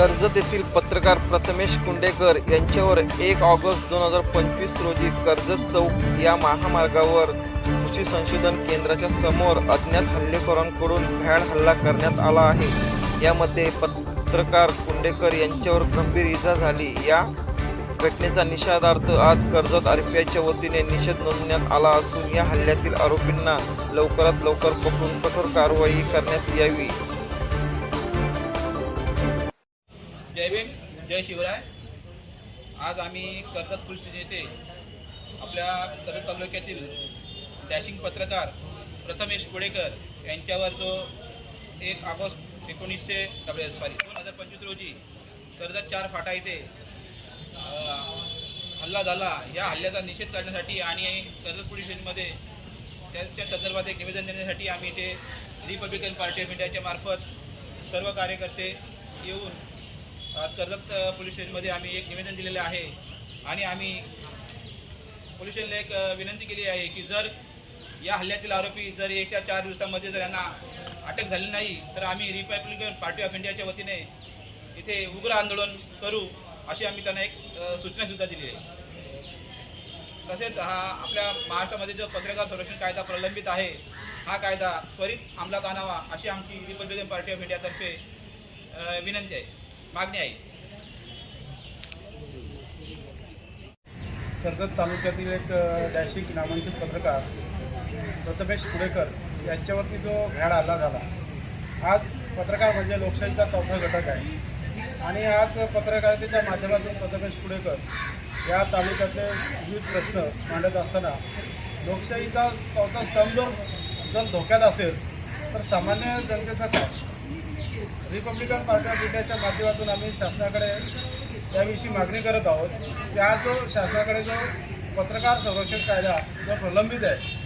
कर्जत येथील पत्रकार प्रथमेश कुंडेकर यांच्यावर एक ऑगस्ट दोन हजार पंचवीस रोजी कर्जत चौक या महामार्गावर कृषी संशोधन केंद्राच्या समोर अज्ञात हल्लेखोरांकडून भ्याड हल्ला करण्यात आला आहे. यामध्ये पत्रकार कुंडेकर यांच्यावर गंभीर इजा झाली. या घटनेचा निषेधार्थ आज कर्जत आरपीआयच्या वतीने निषेध नोंदवण्यात आला असून या हल्ल्यातील आरोपींना लवकरात लवकर पकडून कठोर कारवाई करण्यात यावी. भीम जय शिवराय. आज आम्ही कर्जत पोलीस स्टेशन येथे आपल्या कर्जत तालुक्यातील डॅशिंग पत्रकार प्रथमेश कुडेकर यांच्यावर जो एक ऑगस्ट एकोणीसशे सॉरी दोन हजार पंचवीस रोजी कर्जत चार फाटा येथे हल्ला झाला. या हल्ल्याचा निषेध करण्यासाठी आणि कर्जत पोलीस स्टेशनमध्ये त्याच्या संदर्भात एक निवेदन देण्यासाठी आम्ही इथे रिपब्लिकन पार्टी ऑफ इंडियाच्या मार्फत सर्व कार्यकर्ते येऊन आज कर्जत पोलीस स्टेशनमध्ये आम्ही एक निवेदन दिलेले आहे. आणि आम्ही पोलीस स्टेशनला एक विनंती केली आहे की जर या हल्ल्यातील आरोपी जर येत्या चार दिवसामध्ये जर यांना अटक झाली नाही तर आम्ही रिपब्लिकन पार्टी ऑफ इंडियाच्या वतीने इथे उग्र आंदोलन करू अशी आम्ही त्यांना एक सूचनासुद्धा दिली आहे. तसेच हा आपल्या महाराष्ट्रामध्ये जो पत्रकार संरक्षण कायदा प्रलंबित आहे हा कायदा त्वरित अंमलात आणावा अशी आमची रिपब्लिकन पार्टी ऑफ इंडियातर्फे विनंती आहे. मागणी आहे. कर्जत तालुक्यातील एक अ, डॅशिंग नामांकित पत्रकार प्रथमेश कुडेकर यांच्यावरती जो घ्याड हल्ला झाला आज पत्रकार म्हणजे लोकशाहीचा चौथा घटक आहे. आणि आज पत्रकारितेच्या माध्यमातून प्रथमेश कुडेकर या तालुक्यातले विविध प्रश्न मांडत असताना लोकशाहीचा चौथा स्तंभ जर जर धोक्यात असेल तर सामान्य जनतेचा काय? रिपब्लिकन पार्टी ऑफ इंडियाच्या माध्यमातून आम्ही शासनाकडे याविषयी मागणी करत आहोत. की आज जो शासनाकडे जो पत्रकार संरक्षण कायदा जो प्रलंबित आहे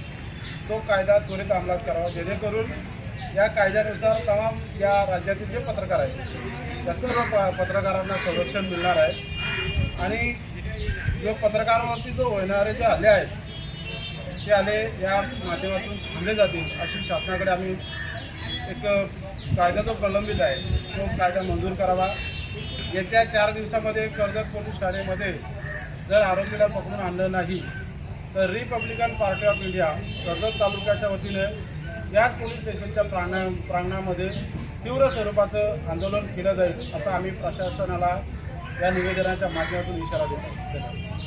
तो कायदा त्वरित अंमलात करावा. जेणेकरून या कायद्यानुसार तमाम या राज्यातील जे पत्रकार आहेत त्या सर्व प पत्रकारांना संरक्षण मिळणार आहे. आणि जो पत्रकारावरती जो होणारे जे हल्ले आहेत ते आले या माध्यमातून थांबले जातील अशी शासनाकडे आम्ही एक कायदा जो प्रलंबित आहे. तो कायदा मंजूर करावा. येत्या चार दिवसामध्ये कर्जत पोलीस ठाण्यामध्ये जर आरोपीला पकडून आणलं नाही तर Republican party of India Karjat तालुक्याच्या वतीने याच पोलीस स्टेशनच्या प्रांगणा प्रांगणामध्ये तीव्र स्वरूपाचं आंदोलन केलं जाईल असं आम्ही प्रशासनाला या निवेदनाच्या माध्यमातून इशारा देतो. धन्यवाद.